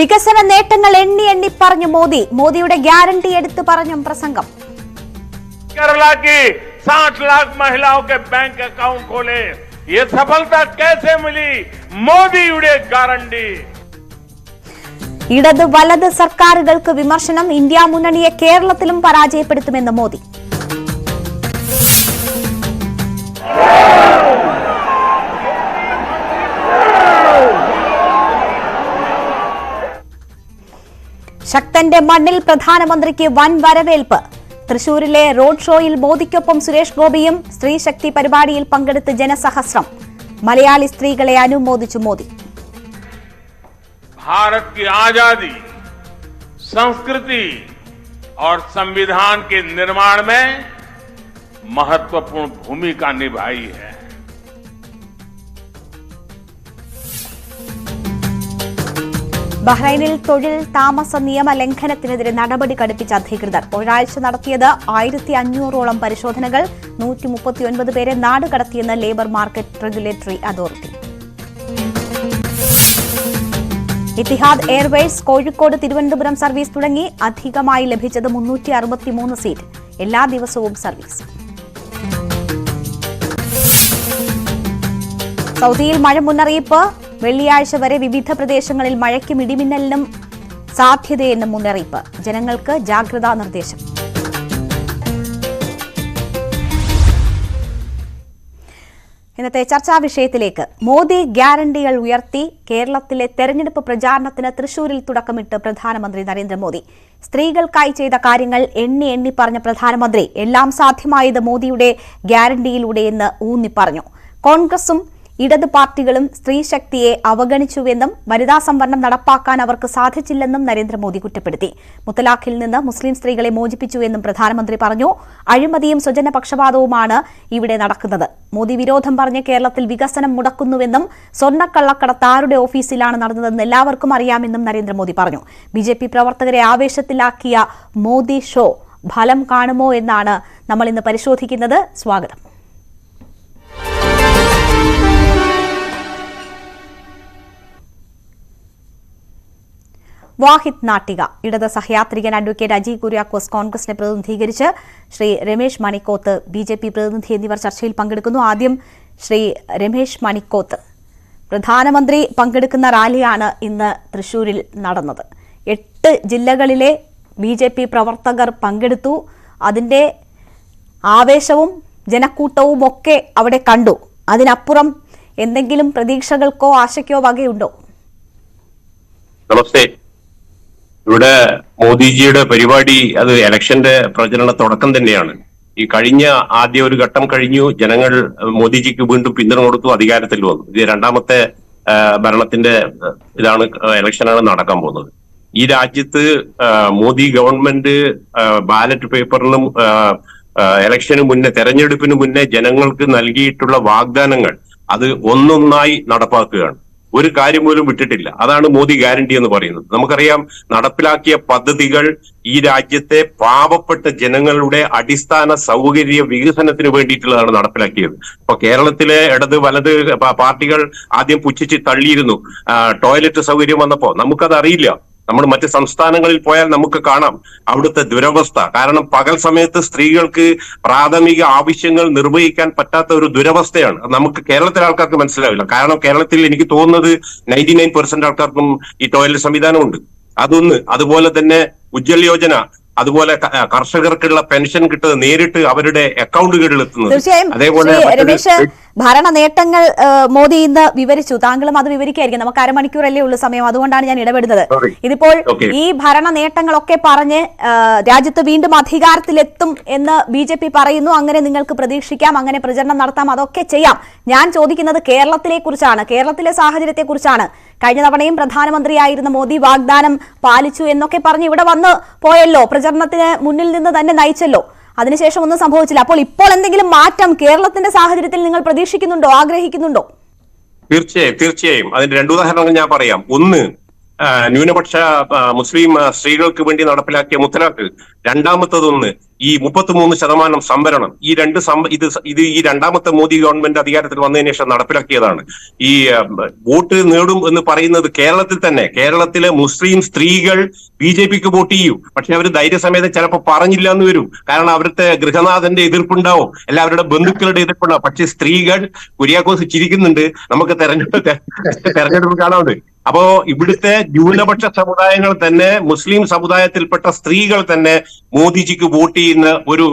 വികസന നേട്ടങ്ങൾ എണ്ണി എണ്ണി പറഞ്ഞു മോദി മോദിയുടെ ഗ്യാരണ്ടി എടുത്തു പറഞ്ഞും പ്രസംഗം केरला की 60 लाख महिलाओं के बैंक अकाउंट खोले ये सफलता कैसे मिली മോദിയുടെ ഗ്യാരണ്ടി ഇടത് വലത് സർക്കാരുകൾക്ക് വിമർശനം ഇന്ത്യ മുന്നണിയെ കേരളത്തിലും പരാജയപ്പെടുത്തുമെന്ന് മോദി ശക്തന്റെ മണ്ണിൽ പ്രധാനമന്ത്രിക്ക് വൻ വരവേൽപ്പ് തൃശൂരിലെ റോഡ് ഷോയിൽ മോദിക്കൊപ്പം സുരേഷ് ഗോപിയും സ്ത്രീശക്തി പരിപാടിയിൽ പങ്കെടുത്ത് ജനസഹസ്രം മലയാളി സ്ത്രീകളെ അനുമോദിച്ചു മോദി भारत की आजादी संस्कृति और संविधान के निर्माण में महत्वपूर्ण भूमिका निभाई है ബഹ്റൈനിൽ തൊഴിൽ താമസ നിയമ ലംഘനത്തിനെതിരെ നടപടി കടുപ്പിച്ച അധികൃതർ. ഒരാഴ്ച നടത്തിയത് ആയിരത്തി അഞ്ഞൂറോളം പരിശോധനകൾ നൂറ്റി മുപ്പത്തിയൊൻപത് പേരെ നാടുകടത്തിയെന്ന് labour market regulatory authority. Etihad Airways Kozhikode Thiruvananthapuram service തുടങ്ങി അധികമായി ലഭിച്ചത് മുന്നൂറ്റി അറുപത്തിമൂന്ന് സീറ്റ്. എല്ലാ ദിവസവും സർവീസ്. സൗദിയിൽ മഴ മുന്നറിയിപ്പ് വെള്ളിയാഴ്ച വരെ വിവിധ പ്രദേശങ്ങളിൽ മഴയ്ക്കും ഇടിമിന്നലിനും സാധ്യതയെന്ന് മുന്നറിയിപ്പ്. ജനങ്ങൾക്ക് ജാഗ്രതാ നിർദ്ദേശം. ഇന്നത്തെ ചർച്ചാ വിഷയത്തിലേക്ക്. മോദി ഗ്യാരണ്ടികൾ ഉയർത്തി കേരളത്തിലെ തെരഞ്ഞെടുപ്പ് പ്രചാരണത്തിന് തൃശൂരിൽ തുടക്കമിട്ട് പ്രധാനമന്ത്രി നരേന്ദ്രമോദി. സ്ത്രീകൾക്കായി ചെയ്ത കാര്യങ്ങൾ എണ്ണി എണ്ണി പറഞ്ഞ പ്രധാനമന്ത്രി. എല്ലാം സാധ്യമായത് മോദിയുടെ ഗ്യാരണ്ടിയിലൂടെയെന്ന് ഊന്നി പറഞ്ഞു. കോൺഗ്രസും ഇടത് പാർട്ടികളും സ്ത്രീശക്തിയെ അവഗണിച്ചുവെന്നും വനിതാ സംവരണം നടപ്പാക്കാൻ അവർക്ക് സാധിച്ചില്ലെന്നും നരേന്ദ്രമോദി കുറ്റപ്പെടുത്തി. മുത്തലാഖിൽ നിന്ന് മുസ്ലിം സ്ത്രീകളെ മോചിപ്പിച്ചുവെന്നും പ്രധാനമന്ത്രി പറഞ്ഞു. അഴിമതിയും സ്വജന പക്ഷപാതവുമാണ് ഇവിടെ നടക്കുന്നത്. മോദി വിരോധം പറഞ്ഞ് കേരളത്തിൽ വികസനം മുടക്കുന്നുവെന്നും സ്വർണക്കള്ളക്കടത്ത് ആരുടെ ഓഫീസിലാണ് നടന്നതെന്ന് എല്ലാവർക്കും അറിയാമെന്നും നരേന്ദ്രമോദി പറഞ്ഞു. ബി ജെ പി പ്രവർത്തകരെ ആവേശത്തിലാക്കിയ മോദി ഷോ ഫലം കാണുമോ എന്നാണ് നമ്മൾ ഇന്ന് പരിശോധിക്കുന്നത്. സ്വാഗതം. വാഹിദ് നാട്ടിക. ഇടത് സഹയാത്രികൻ അഡ്വക്കേറ്റ് അജി കുര്യാക്കോസ് കോൺഗ്രസിനെ പ്രതിനിധീകരിച്ച് Shri Ramesh Manikoth B J P പ്രതിനിധി എന്നിവർ ചർച്ചയിൽ പങ്കെടുക്കുന്നു. ആദ്യം ശ്രീ രമേശ് മണിക്കോത്ത്. പ്രധാനമന്ത്രി പങ്കെടുക്കുന്ന റാലിയാണ് ഇന്ന് തൃശൂരിൽ നടന്നത്. എട്ട് ജില്ലകളിലെ ബി ജെ പി പ്രവർത്തകർ പങ്കെടുത്തു. അതിന്റെ ആവേശവും ജനക്കൂട്ടവും ഒക്കെ അവിടെ കണ്ടു. അതിനപ്പുറം എന്തെങ്കിലും പ്രതീക്ഷകൾക്കോ ആശയ്ക്കോ വകയുണ്ടോ? നമസ്തേ. ഇവിടെ മോദിജിയുടെ പരിപാടി അത് ഇലക്ഷന്റെ പ്രചരണ തുടക്കം തന്നെയാണ്. ഈ കഴിഞ്ഞ ആദ്യ ഒരു ഘട്ടം കഴിഞ്ഞു ജനങ്ങൾ മോദിജിക്ക് വീണ്ടും പിന്തുണ കൊടുത്തു അധികാരത്തിൽ വന്നു. ഇത് രണ്ടാമത്തെ ഭരണത്തിന്റെ ഇതാണ് ഇലക്ഷനാണ് നടക്കാൻ പോകുന്നത്. ഈ രാജ്യത്ത് മോദി ഗവൺമെന്റ് ബാലറ്റ് ആ, ഇലക്ഷന് മുന്നേ തെരഞ്ഞെടുപ്പിന് മുന്നേ ജനങ്ങൾക്ക് നൽകിയിട്ടുള്ള വാഗ്ദാനങ്ങൾ അത് ഒന്നൊന്നായി നടപ്പാക്കുകയാണ്. ഒരു കാര്യം പോലും വിട്ടിട്ടില്ല. അതാണ് മോദി ഗ്യാരണ്ടി എന്ന് പറയുന്നത്. നമുക്കറിയാം നടപ്പിലാക്കിയ പദ്ധതികൾ ഈ രാജ്യത്തെ പാവപ്പെട്ട ജനങ്ങളുടെ അടിസ്ഥാന സൗകര്യ വികസനത്തിന് വേണ്ടിയിട്ടുള്ളതാണ് നടപ്പിലാക്കിയത്. ഇപ്പൊ കേരളത്തിലെ ഇടത് വലത് പാർട്ടികൾ ആദ്യം പുച്ഛിച്ച് തള്ളിയിരുന്നു. ടോയ്ലറ്റ് സൗകര്യം വന്നപ്പോ. നമുക്കത് അറിയില്ല നമ്മൾ മറ്റ് സംസ്ഥാനങ്ങളിൽ പോയാൽ നമുക്ക് കാണാം അവിടുത്തെ ദുരവസ്ഥ. കാരണം പകൽ സമയത്ത് സ്ത്രീകൾക്ക് പ്രാഥമിക ആവശ്യങ്ങൾ നിർവഹിക്കാൻ പറ്റാത്ത ഒരു ദുരവസ്ഥയാണ്. നമുക്ക് കേരളത്തിലെ ആൾക്കാർക്ക് മനസ്സിലാവില്ല. കാരണം കേരളത്തിൽ എനിക്ക് തോന്നുന്നത് നയന്റി നയൻ പെർസെന്റ് ആൾക്കാർക്കും ഈ ടോയ്ലറ്റ് സംവിധാനമുണ്ട്. അതൊന്ന്. അതുപോലെ തന്നെ ഉജ്ജൽ യോജന അതുപോലെ കർഷകർക്കുള്ള പെൻഷൻ കിട്ടുന്നത് നേരിട്ട് അവരുടെ അക്കൗണ്ടുകളിൽ എത്തുന്നത്. അതേപോലെ ഭരണ നേട്ടങ്ങൾ മോദി ഇന്ന് വിവരിച്ചു. താങ്കളും അത് വിവരിക്കായിരിക്കും. നമുക്ക് അരമണിക്കൂറല്ലേ ഉള്ള സമയം. അതുകൊണ്ടാണ് ഞാൻ ഇടപെടുന്നത്. ഇതിപ്പോൾ ഈ ഭരണ നേട്ടങ്ങളൊക്കെ പറഞ്ഞ് രാജ്യത്ത് വീണ്ടും അധികാരത്തിലെത്തും എന്ന് ബി ജെ പി പറയുന്നു. അങ്ങനെ നിങ്ങൾക്ക് പ്രതീക്ഷിക്കാം. അങ്ങനെ പ്രചരണം നടത്താം. അതൊക്കെ ചെയ്യാം. ഞാൻ ചോദിക്കുന്നത് കേരളത്തിലെ കുറിച്ചാണ് കേരളത്തിലെ സാഹചര്യത്തെ കുറിച്ചാണ് കഴിഞ്ഞ തവണയും പ്രധാനമന്ത്രിയായിരുന്ന മോദി വാഗ്ദാനം പാലിച്ചു എന്നൊക്കെ പറഞ്ഞ് ഇവിടെ വന്ന് പോയല്ലോ. പ്രചരണത്തിന് മുന്നിൽ നിന്ന് തന്നെ നയിച്ചല്ലോ. അതിനുശേഷം ഒന്നും സംഭവിച്ചില്ല. അപ്പോൾ ഇപ്പോൾ എന്തെങ്കിലും മാറ്റം കേരളത്തിന്റെ സാഹചര്യത്തിൽ നിങ്ങൾ പ്രതീക്ഷിക്കുന്നുണ്ടോ? ആഗ്രഹിക്കുന്നുണ്ടോ? തീർച്ചയായും തീർച്ചയായും. അതിന്റെ രണ്ടു ഉദാഹരണങ്ങൾ ഞാൻ പറയാം. ഒന്ന് ന്യൂനപക്ഷ മുസ്ലിം സ്ത്രീകൾക്ക് വേണ്ടി നടപ്പിലാക്കിയ മുത്തലാഖ് രണ്ടാമത്തതൊന്ന് ഈ മുപ്പത്തിമൂന്ന് ശതമാനം സംവരണം. ഈ രണ്ട് ഇത് ഇത് ഈ രണ്ടാമത്തെ മോദി ഗവൺമെന്റ് അധികാരത്തിൽ വന്നതിന് ശേഷം നടപ്പിലാക്കിയതാണ്. ഈ വോട്ട് നേടും എന്ന് പറയുന്നത് കേരളത്തിൽ തന്നെ. കേരളത്തിലെ മുസ്ലിം സ്ത്രീകൾ ബി ജെ പിക്ക് വോട്ട് ചെയ്യും. പക്ഷെ അവർ ധൈര്യസമേതം ചിലപ്പോൾ പറഞ്ഞില്ല എന്ന് വരും. കാരണം അവരുടെ ഗൃഹനാഥന്റെ എതിർപ്പുണ്ടാവും. എല്ലാവരുടെ ബന്ധുക്കളുടെ എതിർപ്പുണ്ടാവും. പക്ഷെ സ്ത്രീകൾ കുര്യാക്കോസ് ചിരിക്കുന്നുണ്ട്. നമുക്ക് തെരഞ്ഞെടുപ്പ് തെരഞ്ഞെടുപ്പ് കാണാറുണ്ട് അപ്പോ ഇവിടുത്തെ ന്യൂനപക്ഷ സമുദായങ്ങൾ തന്നെ മുസ്ലിം സമുദായത്തിൽപ്പെട്ട സ്ത്രീകൾ തന്നെ മോദിജിക്ക് വോട്ട് ചെയ്യുന്ന ഒരു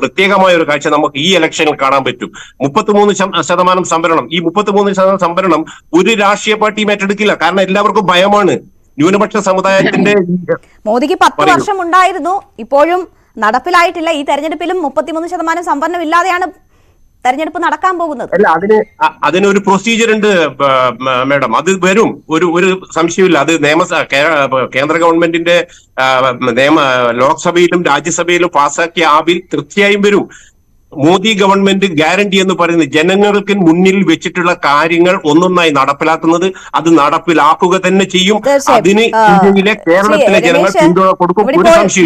പ്രത്യേകമായ ഒരു കാഴ്ച നമുക്ക് ഈ ഇലക്ഷനിൽ കാണാൻ പറ്റും. മുപ്പത്തിമൂന്ന് ശതമാനം സംവരണം. ഈ മുപ്പത്തിമൂന്ന് ശതമാനം സംവരണം ഒരു രാഷ്ട്രീയ പാർട്ടിയും ഏറ്റെടുക്കില്ല. കാരണം എല്ലാവർക്കും ഭയമാണ് ന്യൂനപക്ഷ സമുദായത്തിന്റെ മോദിക്ക് പത്ത്. വർഷം ഉണ്ടായിരുന്നു ഇപ്പോഴും നടപ്പിലായിട്ടില്ല. ഈ തെരഞ്ഞെടുപ്പിലും മുപ്പത്തിമൂന്ന് ശതമാനം സംവരണം ഇല്ലാതെയാണ് തെരഞ്ഞെടുപ്പ് നടക്കാൻ പോകുന്നത്. അല്ല അതിന് അതിനൊരു പ്രൊസീജിയർ ഉണ്ട് മാഡം അത് വരും. ഒരു ഒരു സംശയമില്ല അത് നിയമ കേന്ദ്ര ഗവൺമെന്റിന്റെ നിയമ ലോക്സഭയിലും രാജ്യസഭയിലും പാസാക്കിയ ആ ബിൽ തീർച്ചയായും വരും. മോദി ഗവൺമെന്റ് ഗ്യാരണ്ടി എന്ന് പറയുന്നത് ജനങ്ങൾക്ക് മുന്നിൽ വെച്ചിട്ടുള്ള കാര്യങ്ങൾ ഒന്നൊന്നായി നടപ്പിലാക്കുന്നത് അത് നടപ്പിലാക്കുക തന്നെ ചെയ്യും. അതിന് ഇന്ത്യയിലെ കേരളത്തിലെ ജനങ്ങൾ പിന്തുണ കൊടുക്കും.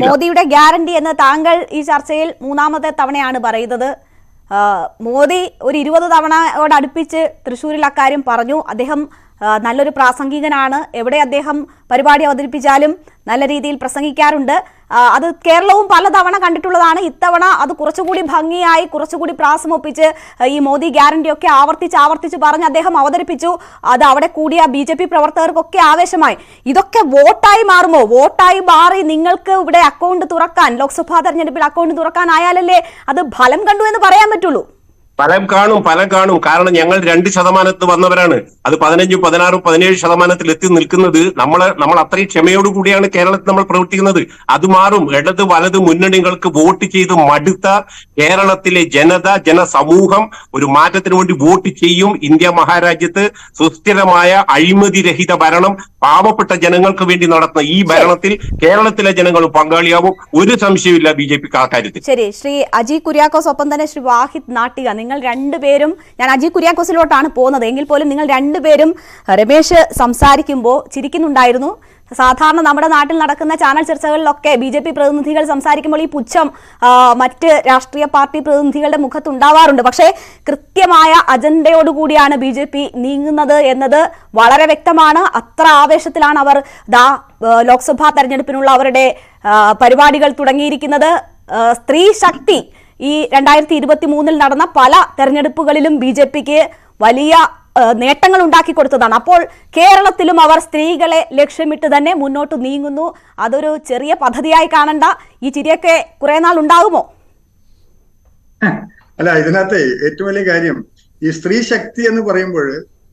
മോദിയുടെ ഗ്യാരണ്ടി എന്ന് താങ്കൾ ഈ ചർച്ചയിൽ മൂന്നാമത്തെ തവണയാണ് പറയുന്നത്. മോദി ഒരു ഇരുപത് തവണയോട് അടുപ്പിച്ച് തൃശ്ശൂരിൽ അക്കാര്യം പറഞ്ഞു. അദ്ദേഹം നല്ലൊരു പ്രാസംഗികനാണ്. എവിടെ അദ്ദേഹം പരിപാടി അവതരിപ്പിച്ചാലും നല്ല രീതിയിൽ പ്രസംഗിക്കാറുണ്ട്. അത് കേരളവും പലതവണ കണ്ടിട്ടുള്ളതാണ്. ഇത്തവണ അത് കുറച്ചുകൂടി ഭംഗിയായി കുറച്ചുകൂടി പ്രാസമൊപ്പിച്ച് ഈ മോദി ഗ്യാരണ്ടിയൊക്കെ ആവർത്തിച്ച് ആവർത്തിച്ച് പറഞ്ഞ് അദ്ദേഹം അവതരിപ്പിച്ചു. അത് അവിടെ കൂടിയ ബി ജെ പി പ്രവർത്തകർക്കൊക്കെ ആവേശമായി. ഇതൊക്കെ വോട്ടായി മാറുമോ? വോട്ടായി മാറി നിങ്ങൾക്ക് ഇവിടെ അക്കൗണ്ട് തുറക്കാൻ ലോക്സഭാ തെരഞ്ഞെടുപ്പിൽ അക്കൗണ്ട് തുറക്കാനായാലല്ലേ അത് ഫലം കണ്ടു എന്ന് പറയാൻ പറ്റുള്ളൂ. ഫലം കാണും ഫലം കാണും. കാരണം ഞങ്ങൾ രണ്ട് ശതമാനത്ത് വന്നവരാണ്. അത് പതിനഞ്ചും പതിനാറും പതിനേഴ് ശതമാനത്തിൽ എത്തി നിൽക്കുന്നത് നമ്മൾ നമ്മൾ അത്രയും ക്ഷമയോടുകൂടിയാണ് കേരളത്തിൽ നമ്മൾ പ്രവർത്തിക്കുന്നത്. അത് മാറും. ഇടത് വലത് മുന്നണികൾക്ക് വോട്ട് ചെയ്ത് മടുത്ത കേരളത്തിലെ ജനത ജനസമൂഹം ഒരു മാറ്റത്തിന് വേണ്ടി വോട്ട് ചെയ്യും. ഇന്ത്യ മഹാരാജ്യത്ത് സുസ്ഥിരമായ അഴിമതിരഹിത ഭരണം പാവപ്പെട്ട ജനങ്ങൾക്ക് വേണ്ടി നടത്തുന്ന ഈ ഭരണത്തിൽ കേരളത്തിലെ ജനങ്ങൾ പങ്കാളിയാവും. ഒരു സംശയമില്ല ബി ജെ പിക്ക് ആ കാര്യത്തിൽ. ശരി. ശ്രീ അജി കുര്യാക്കോസ് ഒപ്പം തന്നെ ശ്രീ വാഹിദ് നാട്ടിക നിങ്ങൾ രണ്ടുപേരും ഞാൻ അജി കുര്യാക്കോസിലോട്ടാണ് പോകുന്നത്. എങ്കിൽ പോലും നിങ്ങൾ രണ്ടുപേരും രമേശ് സംസാരിക്കുമ്പോൾ ചിരിക്കുന്നുണ്ടായിരുന്നു. സാധാരണ നമ്മുടെ നാട്ടിൽ നടക്കുന്ന ചാനൽ ചർച്ചകളിലൊക്കെ ബി ജെ പി പ്രതിനിധികൾ സംസാരിക്കുമ്പോൾ ഈ പുച്ഛം മറ്റ് രാഷ്ട്രീയ പാർട്ടി പ്രതിനിധികളുടെ മുഖത്ത് ഉണ്ടാവാറുണ്ട് പക്ഷേ കൃത്യമായ അജണ്ടയോടുകൂടിയാണ് ബി ജെ പി നീങ്ങുന്നത് എന്നത് വളരെ വ്യക്തമാണ്. അത്ര ആവേശത്തിലാണ് അവർ ദാ ലോക്സഭാ തെരഞ്ഞെടുപ്പിനുള്ള അവരുടെ പരിപാടികൾ തുടങ്ങിയിരിക്കുന്നത്. സ്ത്രീ ശക്തി ഈ രണ്ടായിരത്തി ഇരുപത്തി മൂന്നിൽ നടന്ന പല തെരഞ്ഞെടുപ്പുകളിലും ബി ജെ പിക്ക് വലിയ നേട്ടങ്ങൾ ഉണ്ടാക്കി കൊടുത്തതാണ്. അപ്പോൾ കേരളത്തിലും അവർ സ്ത്രീകളെ ലക്ഷ്യമിട്ട് തന്നെ മുന്നോട്ട് നീങ്ങുന്നു. അതൊരു ചെറിയ പദ്ധതിയായി കാണണ്ട. ഈ ചിരിയൊക്കെ കുറെ നാൾ ഉണ്ടാകുമോ അല്ല ഇതിനകത്ത് ഏറ്റവും വലിയ കാര്യം ഈ സ്ത്രീ ശക്തി എന്ന് പറയുമ്പോൾ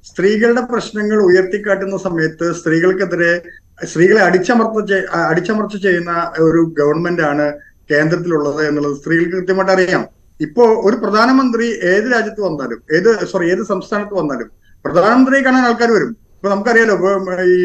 സ്ത്രീകളുടെ പ്രശ്നങ്ങൾ ഉയർത്തിക്കാട്ടുന്ന സമയത്ത് സ്ത്രീകൾക്കെതിരെ സ്ത്രീകളെ അടിച്ചമർത്ത അടിച്ചമർച്ച ചെയ്യുന്ന ഒരു ഗവൺമെന്റ് ആണ് കേന്ദ്രത്തിലുള്ളത് എന്നുള്ളത് സ്ത്രീകൾക്ക് കൃത്യമായിട്ട് അറിയാം. ഇപ്പോ ഒരു പ്രധാനമന്ത്രി ഏത് രാജ്യത്ത് വന്നാലും ഏത് സോറി ഏത് സംസ്ഥാനത്ത് വന്നാലും പ്രധാനമന്ത്രിയെ കാണാൻ ആൾക്കാർ വരും. ഇപ്പൊ നമുക്കറിയാലോ ഈ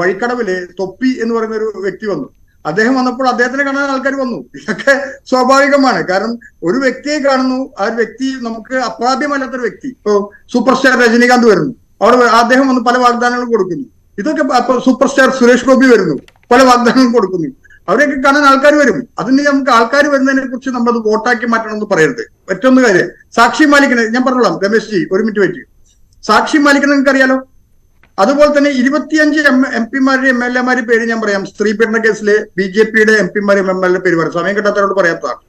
വഴിക്കടവിൽ തൊപ്പി എന്ന് പറയുന്ന ഒരു വ്യക്തി വന്നു. അദ്ദേഹം വന്നപ്പോൾ അദ്ദേഹത്തിനെ കാണാൻ ആൾക്കാർ വന്നു. ഇതൊക്കെ സ്വാഭാവികമാണ്. കാരണം ഒരു വ്യക്തിയെ കാണുന്നു ആ ഒരു വ്യക്തി നമുക്ക് അപ്രാപ്യമല്ലാത്തൊരു വ്യക്തി. ഇപ്പൊ സൂപ്പർ സ്റ്റാർ രജനീകാന്ത് വരുന്നു. അവിടെ അദ്ദേഹം വന്ന് പല വാഗ്ദാനങ്ങളും കൊടുക്കുന്നു. ഇതൊക്കെ സൂപ്പർ സ്റ്റാർ സുരേഷ് ഗോപി വരുന്നു. പല വാഗ്ദാനങ്ങളും കൊടുക്കുന്നു. അവരെയൊക്കെ കാണാൻ ആൾക്കാർ വരും. അതിന് നമുക്ക് ആൾക്കാർ വരുന്നതിനെ കുറിച്ച് നമ്മൾ അത് വോട്ടാക്കി മാറ്റണം എന്ന് പറയരുത്. മറ്റൊന്ന് കാര്യം സാക്ഷി മാലിക്കിനെ ഞാൻ പറഞ്ഞോളാം രമേശ് ജി ഒരു മിനിറ്റ് വെയിറ്റ് സാക്ഷി മാലിക്കിനെ നിങ്ങൾക്ക് അറിയാലോ അതുപോലെ തന്നെ ഇരുപത്തിയഞ്ച് എം എം പിമാരുടെ എം എൽ എമാരുടെ പേര് ഞാൻ പറയാം. സ്ത്രീ പീഡന കേസിലെ ബി ജെ പിയുടെ എം പിമാരും എം എൽ എ പേര് പറയാം. സമയം കിട്ടാത്തവരോട് പറയാത്തതാണ്.